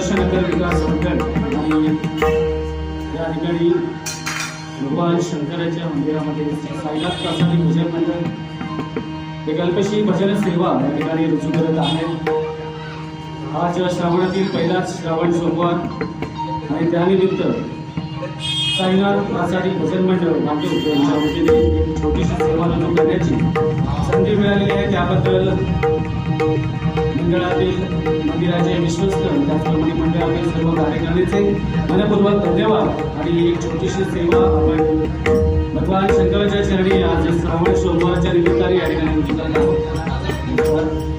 सुदर्शनकर विकास मंडळ आणि या ठिकाणी भगवान शंकराच्या मंदिरामध्ये श्री साईनाथ प्रसादी भजन मंडळ. हे कल्पशी भजन सेवा या ठिकाणी रुजू करत आहे. आज श्रावणातील पहिलाच श्रावण सोमवार आणि त्यानिमित्त साईनाथ प्रासादिक भजन मंडळ नागपूर यांच्या वतीने एक छोटीशी सेवा रुजू करण्याची संधी मिळालेली आहे. त्याबद्दल मंडळातील मंदिराचे विश्वस्त त्याचप्रमाणे मंडळातील सर्व कार्यकारिणीचे मनपूर्वक धन्यवाद. आणि एक छोटीशी सेवा आपण भगवान शंकराच्या चरणी आज श्रावण सोमवारच्या निमित्ताने या ठिकाणी रुजू आहोत.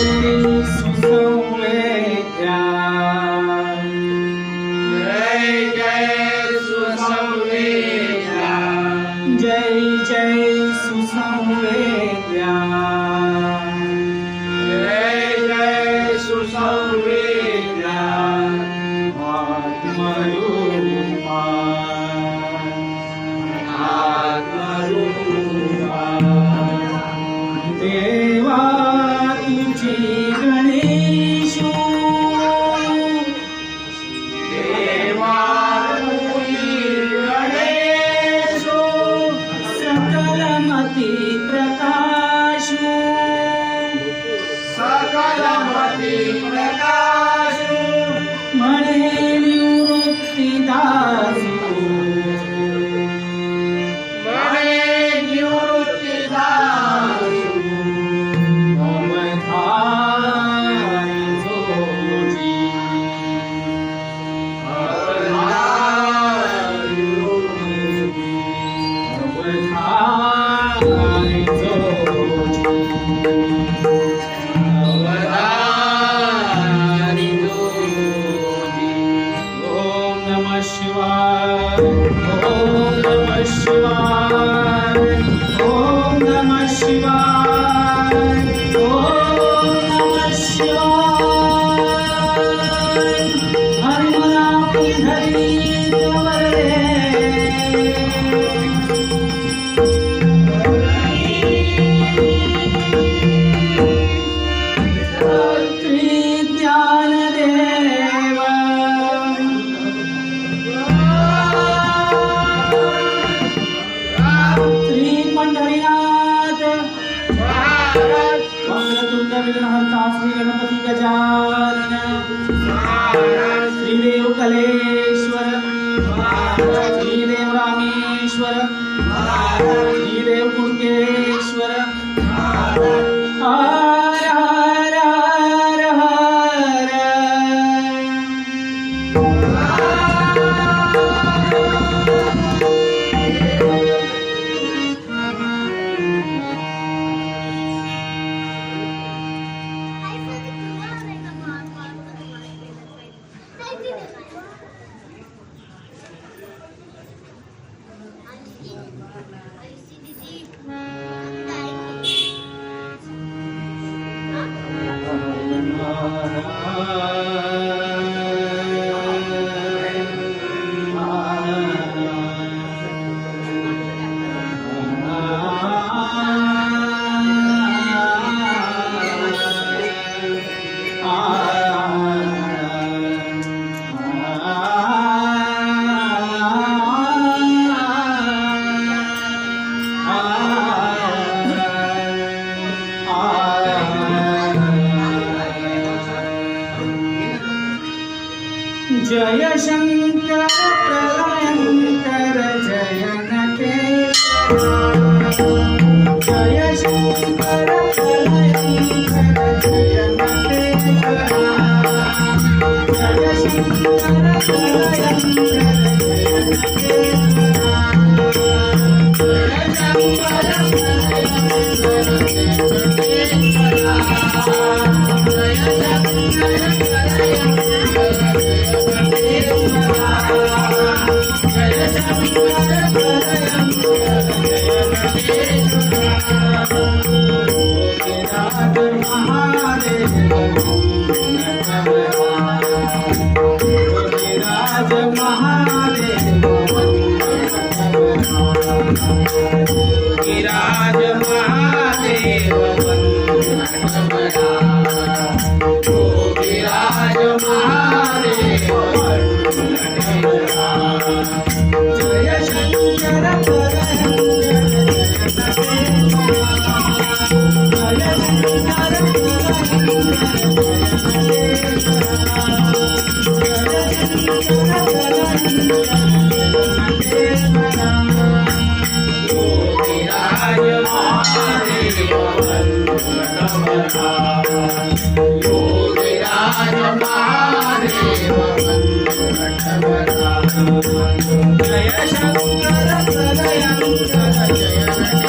Jesus. Krishna कले Namah Jaya garage Yogiraj Mahadev Jai Shankar प्रलयंकर Jai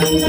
Thank you.